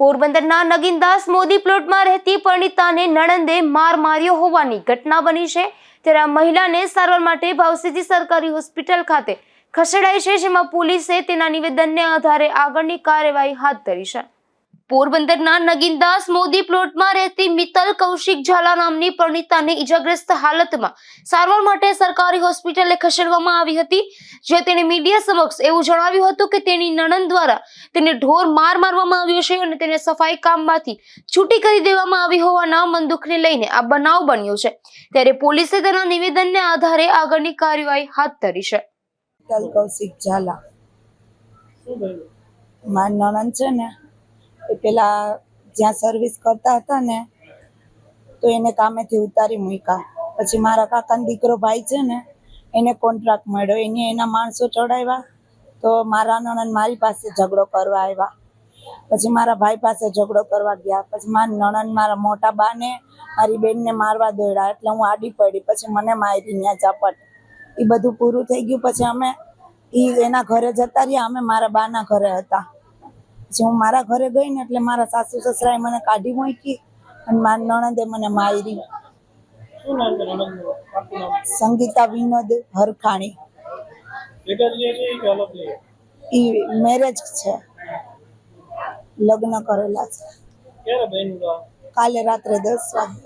પોરબંદરના નગીનદાસ મોદી પ્લોટમાં રહેતી પરણિતાને નણંદે માર માર્યો હોવાની ઘટના બની છે, ત્યારે આ મહિલાને સારવાર માટે ભાવસીજી સરકારી હોસ્પિટલ ખાતે ખસેડાઈ છે, જેમાં પોલીસે તેના નિવેદનને આધારે આગળની કાર્યવાહી હાથ ધરી છે. પોરબંદરના નગીનદાસ મોદી પ્લોટમાં રહેતી મિત્તલ કૌશિક ઝાલા નામની પરણિતાને ઈજાગ્રસ્ત હાલતમાં સારવાર માટે સરકારી હોસ્પિટલે ખસેડવામાં આવી હતી. જે તેણે મીડિયા સમક્ષ એવું જણાવ્યું હતું કે તેની નણંદ દ્વારા તેને ઢોર માર મારવામાં આવ્યો છે અને તેને સફાઈ કામમાંથી છૂટી કરી દેવામાં આવી હોવાના મનદુખને લઈને આ બનાવ બન્યો છે. ત્યારે પોલીસે તેના નિવેદનને આધારે આગળની કાર્યવાહી હાથ ધરી છે. કૌશિક ઝાલા. મારી નણંદ છે ને પેલા જ્યાં સર્વિસ કરતા હતા ને, તો એને કામેથી ઉતારી મૂક્યા. પછી મારા કાકાનો દીકરો ભાઈ છે ને, એને કોન્ટ્રાક્ટ મળ્યો. એને એના માણસો ચડાવ્યા, તો મારા નણંદ મારી પાસે ઝઘડો કરવા આવ્યા. પછી મારા ભાઈ પાસે ઝઘડો કરવા ગયા. પછી મારા નણંદ મારા મોટા બાને, મારી બેનને મારવા દોડ્યા. એટલે હું આડી પડી. પછી મને મારી ત્યાં ઝાપટ. એ બધું પૂરું થઈ ગયું. પછી અમે એ એના ઘરે જતા રહ્યા. અમે મારા બાના ઘરે હતા. પછી હું મારા ઘરે ગઈ ને એટલે મારા સાસુ સસરાએ મને કાઢી મૂકી અને મારી નણંદે મને મારી? સંગીતા વિનોદ હરખાણી ઈ મેરેજ છે લગ્ન કરેલા છે? કાલે રાત્રે દસ વાગે